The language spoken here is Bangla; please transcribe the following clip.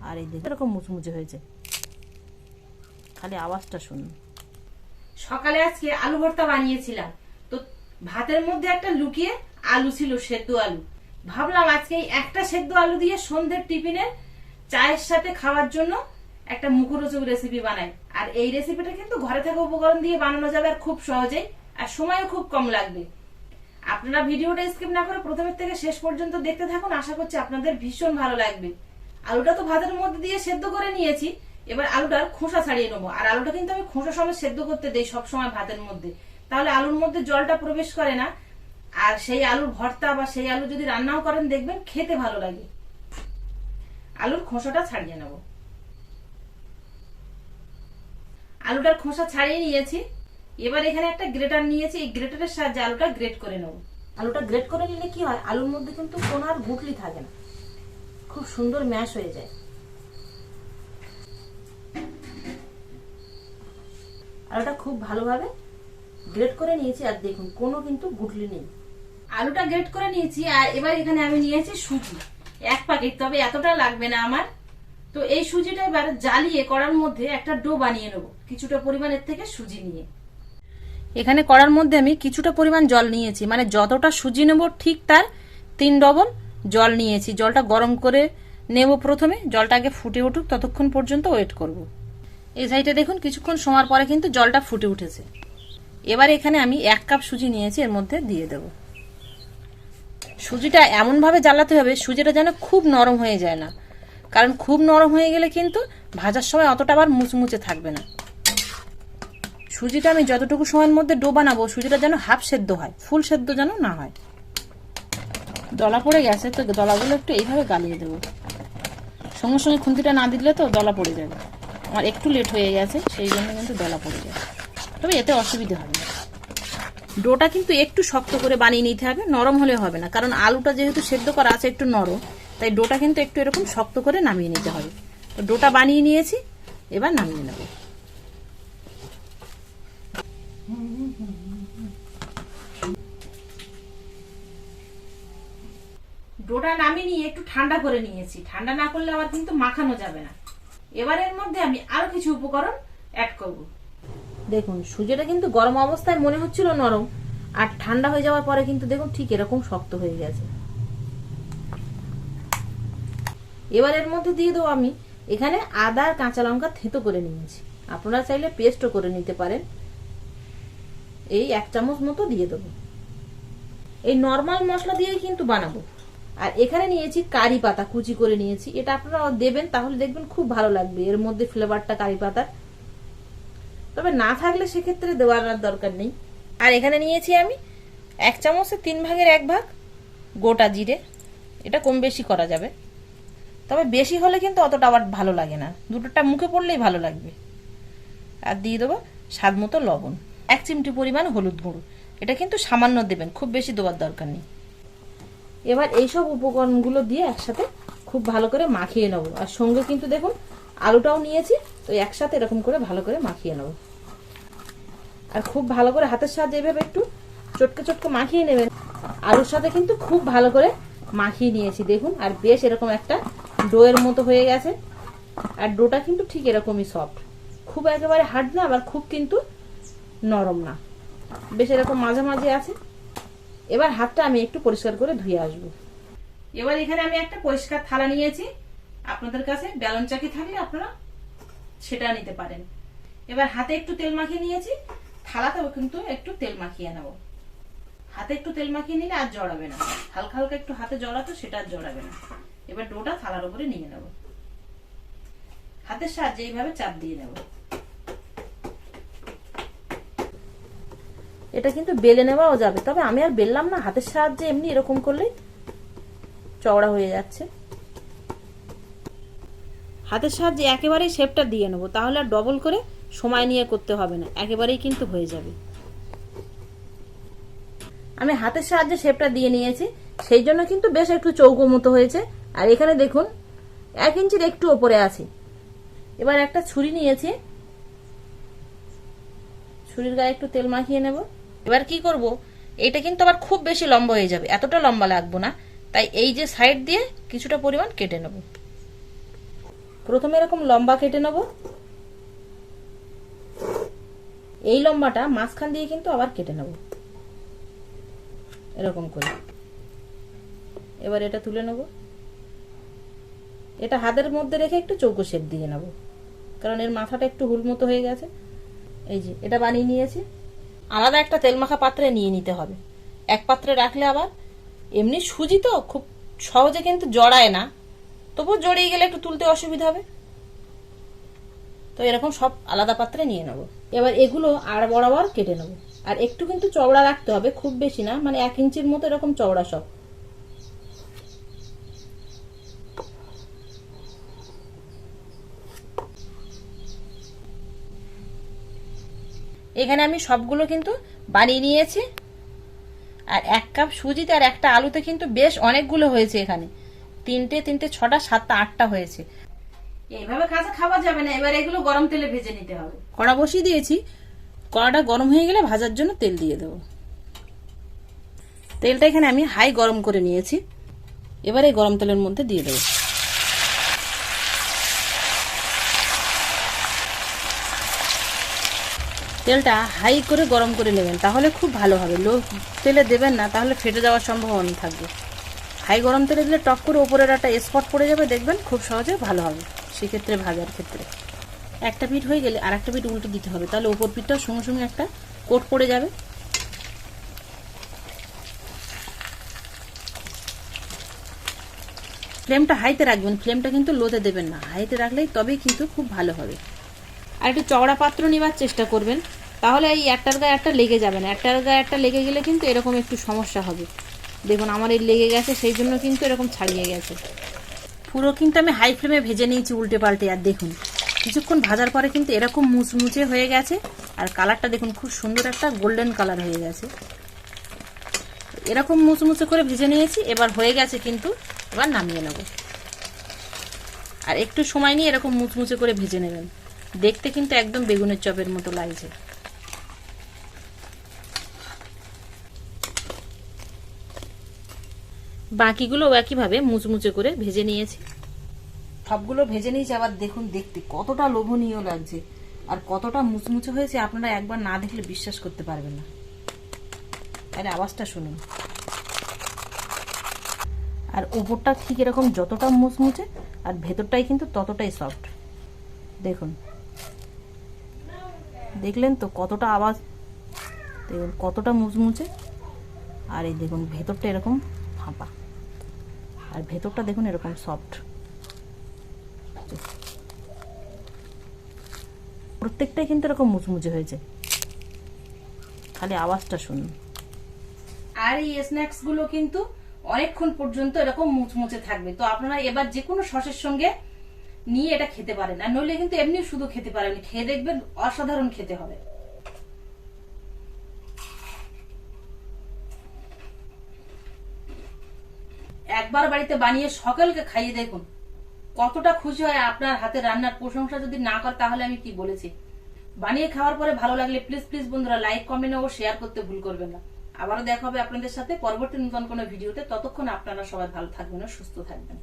আর এই দেখুন, এরকম মুচমুচে হয়েছে। খালি আওয়াজটা শুনুন। সকালে আজকে আলু ভর্তা বানিয়েছিলাম। তো ভাতের মধ্যে একটা লুকিয়ে আলু ছিল, সেদ্ধ আলু। ভাবলাম আজকে একটা সেদ্ধ আলু দিয়ে সন্ধ্যের টিফিনে চায়ের সাথে খাওয়ার জন্য একটা মুখরোচক রেসিপি বানাই। আর এই রেসিপিটা কিন্তু ঘরে থাকা উপকরণ দিয়ে বানানো যাবে আর খুব সহজেই। আর সময়ও খুব কম লাগবে। আপনারা ভিডিওটা স্কিপ না করে প্রথমের থেকে শেষ পর্যন্ত দেখতে থাকুন, আশা করছি আপনাদের ভীষণ ভালো লাগবে। আলুটা তো ভাতের মধ্যে দিয়ে সেদ্ধ করে নিয়েছি, এবার আলুটার খোসা ছাড়িয়ে নেব। আর আলুটা কিন্তু আমি খোসা সময় সেদ্ধ করতে দেই সবসময় ভাতের মধ্যে। তাহলে আলুর মধ্যে জলটা প্রবেশ করে না। আর সেই আলুর ভর্তা বা সেই আলু যদি রান্নাও করেন, দেখবেন খেতে ভালো লাগে। আলুর খোসাটা ছাড়িয়ে নেব। আলুটার খোসা ছাড়িয়ে নিয়েছি। এবার এখানে একটা গ্রেটার নিয়েছি, এই গ্রেটারের সাহায্যে আলুটা গ্রেট করে নেব। আলুটা গ্রেট করে নিলে কি হয়? আলুর মধ্যে কিন্তু কোনো আর গুটলি থাকে না। খুব সুন্দর ম্যাশ হয়ে যায়। আলুটা খুব ভালোভাবে গ্রেট করে নিয়েছি, আর দেখুন, কোনো কিন্তু গুটলি নেই। আলুটা গ্রেট করে নিয়েছি, আর এবার এখানে আমি নিয়েছি সুজি। এক প্যাকেট তবে এতটা লাগবে না আমার। তো এই সুজিটা এবার জ্বালিয়ে করার মধ্যে একটা ডো বানিয়ে নেব, কিছুটা পরিমাণের থেকে সুজি নিয়ে। এখানে করার মধ্যে আমি কিছুটা পরিমাণ জল নিয়েছি। মানে যতটা সুজি নেব, ঠিক তার তিন ডবল জল নিয়েছি। জলটা গরম করে নেব প্রথমে। জলটা আগে ফুটে উঠুক, ততক্ষণ পর্যন্ত ওয়েট করব। এই সাইডে দেখুন, কিছুক্ষণ সময় পরে কিন্তু জলটা ফুটে উঠেছে। এবার এখানে আমি এক কাপ সুজি নিয়েছি, এর মধ্যে দিয়ে দেব। সুজিটা এমনভাবে জ্বালাতে হবে, সুজিটা যেন খুব নরম হয়ে যায় না। কারণ খুব নরম হয়ে গেলে কিন্তু ভাজার সময় অতটা আবার মুচমুচে থাকবে না। সুজিটা আমি যতটুকু সময়ের মধ্যে ডো বানাবো, সুজিটা যেন হাফ সেদ্ধ হয়, ফুল সেদ্ধ যেন না হয়। দলা পড়ে গেছে, তো দলাগুলো একটু এইভাবে গালিয়ে দেবো। সঙ্গে সঙ্গে খুন্তিটা না দিলে তো দলা পড়ে যাবে। আমার একটু লেট হয়ে গেছে, সেই জন্য কিন্তু দলা পড়ে যাবে। তবে এতে অসুবিধা হবে না। ডোটা কিন্তু একটু শক্ত করে বানিয়ে নিতে হবে, নরম হলে হবে না। কারণ আলুটা যেহেতু সেদ্ধ করা আছে একটু নরম, তাই ডোটা কিন্তু একটু এরকম শক্ত করে নামিয়ে নিতে হবে। তো ডোটা বানিয়ে নিয়েছি, এবার নামিয়ে নেব। ডোটা নামিয়ে নিয়ে একটু ঠান্ডা করে নিয়েছি। ঠান্ডা না করলে আবার কিন্তু মাখানো যাবে না। এবার এর মধ্যে আমি আরও কিছু উপকরণ অ্যাড করব। দেখুন, সুজিটা কিন্তু গরম অবস্থায় মনে হচ্ছিল নরম, আর ঠান্ডা হয়ে যাওয়ার পরে কিন্তু দেখুন ঠিক এরকম শক্ত হয়ে গেছে। এবার এর মধ্যে দিয়ে দেবো আমি এখানে আদা আর কাঁচা লঙ্কা থেতো করে নিয়েছি। আপনারা চাইলে পেস্টও করে নিতে পারেন। এই এক চামচ মতো দিয়ে দেবো। এই নর্মাল মশলা দিয়েই কিন্তু বানাবো। আর এখানে নিয়েছি কারি পাতা, কুচি করে নিয়েছি। এটা আপনারা দেবেন, তাহলে দেখবেন খুব ভালো লাগবে। এর মধ্যে ফ্লেভারটা কারি পাতার। তবে না থাকলে সেক্ষেত্রে দেওয়ার আর দরকার নেই। আর এখানে নিয়েছি আমি এক চামচে তিন ভাগের এক ভাগ গোটা জিরে। এটা কম বেশি করা যাবে। তবে বেশি হলে কিন্তু অতটা আবার ভালো লাগে না। দুটোটা মুখে পড়লেই ভালো লাগবে। আর দিয়ে দেবো স্বাদ মতো লবণ। এক চিমটি পরিমাণ হলুদ গুঁড়ো। এটা কিন্তু সামান্য দেবেন, খুব বেশি দেওয়ার দরকার নেই। এবার এইসব উপকরণগুলো দিয়ে একসাথে খুব ভালো করে মাখিয়ে নেব। আর সঙ্গে কিন্তু দেখুন, আলুটাও নিয়েছি, তো একসাথে এরকম করে ভালো করে মাখিয়ে নেব। আর খুব ভালো করে হাতের সাহায্যে এভাবে একটু চটকে চটকে মাখিয়ে নেবেন। আলুর সাথে কিন্তু খুব ভালো করে মাখিয়ে নিয়েছি, দেখুন, আর বেশ এরকম একটা ডোয়ের মতো হয়ে গেছে। আর ডোটা কিন্তু ঠিক এরকমই সফট খুব একেবারে হার্ড না, আবার খুব কিন্তু নরম না। বেশ এরকম মাঝে মাঝে আছে। এবার হাতটা আমি একটু পরিষ্কার করে ধুয়ে আসব। এবার এখানে আমি একটা পরিষ্কার থালা নিয়েছি। আপনাদের কাছে ব্যালন চাকি থাকলে আপনারা সেটা নিতে পারেন। এবার হাতে একটু তেল মাখিয়ে নিয়েছি। থালাতেও কিন্তু একটু তেল মাখিয়ে নেব। হাতে একটু তেল মাখিয়ে নিলে আর জড়াবে না। হালকা হালকা একটু হাতে জড়াতো সেটা আর জড়াবে না। এবার ডোটা থালার উপরে নিয়ে নেব। হাতের সাহায্যে এইভাবে চাপ দিয়ে নেব। এটা কিন্তু বেলে নেওয়াও যাবে। তবে আমি আর বেললাম না হাতের সাহায্যে এমনি এরকম করলেই চওড়া হয়ে যাচ্ছে। হাতের সাহায্যে একেবারেই শেপটা দিয়ে নেব তাহলে আর ডবল করে সময় নিয়ে করতে হবে না একেবারেই কিন্তু হয়ে যাবে। আমি হাতের সাহায্যে শেপটা দিয়ে নিয়েছি সেই জন্য কিন্তু বেশ একটু চৌকো মতো হয়েছে। আর এখানে দেখুন এক ইঞ্চির একটু ওপরে আছে। এবার একটা ছুরি নিয়েছি। ছুরির গায়ে একটু তেল মাখিয়ে নেব। এবার কি করব? এটা কিন্তু আবার খুব বেশি লম্বা হয়ে যাবে। এতটা লম্বা লাগবো না। তাই এই যে সাইড দিয়ে কিছুটা পরিমাণ কেটে নেব। প্রথমে এরকম লম্বা কেটে নেব। এই লম্বাটা মাঝখান দিয়ে কিন্তু আবার কেটে নেব। এরকম করে। এবার এটা তুলে নেব। এটা হাতের মধ্যে রেখে একটু চৌকো শেপ দিয়ে নেব। কারণ এর মাথাটা একটু হুল মতো হয়ে গেছে। এই যে, এটা বানিয়ে নিয়েছি। আলাদা একটা তেল মাখা পাত্রে নিয়ে নিতে হবে। এক পাত্রে রাখলে আবার এমনি সুজি তো খুব সহজে কিন্তু জড়ায় না। তবুও জড়িয়ে গেলে একটু তুলতে অসুবিধা হবে। তো এরকম সব আলাদা পাত্রে নিয়ে নেব। এবার এগুলো আর বরাবর কেটে নেব। আর একটু কিন্তু চওড়া রাখতে হবে, খুব বেশি না। মানে এক ইঞ্চির মতো এরকম চওড়া সব। এখানে আমি সবগুলো কিন্তু বানিয়ে নিয়েছি। আর এক কাপ সুজিতে আর একটা আলুতে কিন্তু বেশ অনেকগুলো হয়েছে এখানে। তিনটে তিনটে ছটা সাতটা আটটা হয়েছে। এইভাবে কাঁচা খাওয়া যাবে না। এবার এগুলো গরম তেলে ভেজে নিতে হবে। কড়া বসিয়ে দিয়েছি। কড়াটা গরম হয়ে গেলে ভাজার জন্য তেল দিয়ে দেবো। তেলটা এখানে আমি হাই গরম করে নিয়েছি। এবার এই গরম তেলের মধ্যে দিয়ে দেবো। তেলটা হাই করে গরম করে নেবেন, তাহলে খুব ভালো হবে। লো তেলে দেবেন না, তাহলে ফেটে যাওয়ার সম্ভাবনা থাকবে। হাই গরম তেলে দিলে টক করে ওপরের একটা স্পট পড়ে যাবে, দেখবেন খুব সহজে ভালো হবে, সেক্ষেত্রে ভাজার ক্ষেত্রে। একটা পিঠ হয়ে গেলে আর একটা পিঠ উল্টে দিতে হবে, তাহলে ওপর পিঠটাও সঙ্গে সঙ্গে একটা কোট পড়ে যাবে। ফ্লেমটা হাইতে রাখবেন, ফ্লেমটা কিন্তু লোতে দেবেন না, হাইতে রাখলেই তবেই কিন্তু খুব ভালো হবে। আর একটু চওড়া পাত্র নেবার চেষ্টা করবেন। তাহলে এই একটার গায়ে একটা লেগে যাবে না। একটার গায়ে একটা লেগে গেলে কিন্তু এরকম একটু সমস্যা হবে। দেখুন, আমার এই লেগে গেছে, সেই জন্য কিন্তু এরকম ছাড়িয়ে গেছে। পুরো কিন্তু আমি হাই ফ্লেমে ভেজে নিয়েছি উল্টে পাল্টে, আর দেখুন, কিছুক্ষণ ভাজার পরে কিন্তু এরকম মুচমুচে হয়ে গেছে। আর কালারটা দেখুন, খুব সুন্দর একটা গোল্ডেন কালার হয়ে গেছে। এরকম মুচমুচে করে ভেজে নিয়েছি, এবার হয়ে গেছে কিন্তু এবার নামিয়ে নেব। আর একটু সময় নিয়ে এরকম মুচমুচে করে ভেজে নেবেন। দেখতে কিন্তু একদম বেগুনের চপের মতো লাগছে। বাকিগুলো একইভাবে মুচমুচে করে ভেজে নিয়েছি। সবগুলো ভেজে নিয়েছি, আবার দেখুন দেখতে কতটা লোভনীয় লাগছে। আর কতটা মুচমুচে হয়েছে আপনারা একবার না দেখলে বিশ্বাস করতে পারবেন না। আরে আওয়াজটা শুনুন। আর ওপরটা ঠিক এরকম যতটা মুচমুচে, আর ভেতরটাই কিন্তু ততটাই সফট দেখুন। দেখলেন তো কতটা আওয়াজ? দেখুন, কতটা মুচমুচে। আর এই দেখুন, ভেতরটা এরকম ফাঁপা। আর ভেতরটা দেখুন এরকম সফট প্রত্যেকটাই কিন্তু এরকম মুচমুচে হয়েছে। খালি আওয়াজটা শুনুন। আর এই স্ন্যাক্সগুলো কিন্তু অনেকক্ষণ পর্যন্ত এরকম মুচমুচে থাকবে। তো আপনারা এবার যে কোনো সসের সঙ্গে নিয়ে এটা খেতে পারেন। আর নইলে কিন্তু এমনি শুধু খেতে পারেন। খেয়ে দেখবেন অসাধারণ খেতে হবে। একবার বাড়িতে বানিয়ে সকলকে খাইয়ে দেখুন। কতটা খুশি হয় আপনার হাতে রান্নার প্রশংসা যদি না করে, তাহলে আমি কি বলেছি? বানিয়ে খাওয়ার পরে ভালো লাগলে প্লিজ প্লিজ বন্ধুরা লাইক কমেন্ট ও শেয়ার করতে ভুল করবেন না। আবারও দেখা হবে আপনাদের সাথে পরবর্তী নতুন কোনো ভিডিওতে। ততক্ষণ আপনারা সবাই ভালো থাকবেন ও সুস্থ থাকবেন।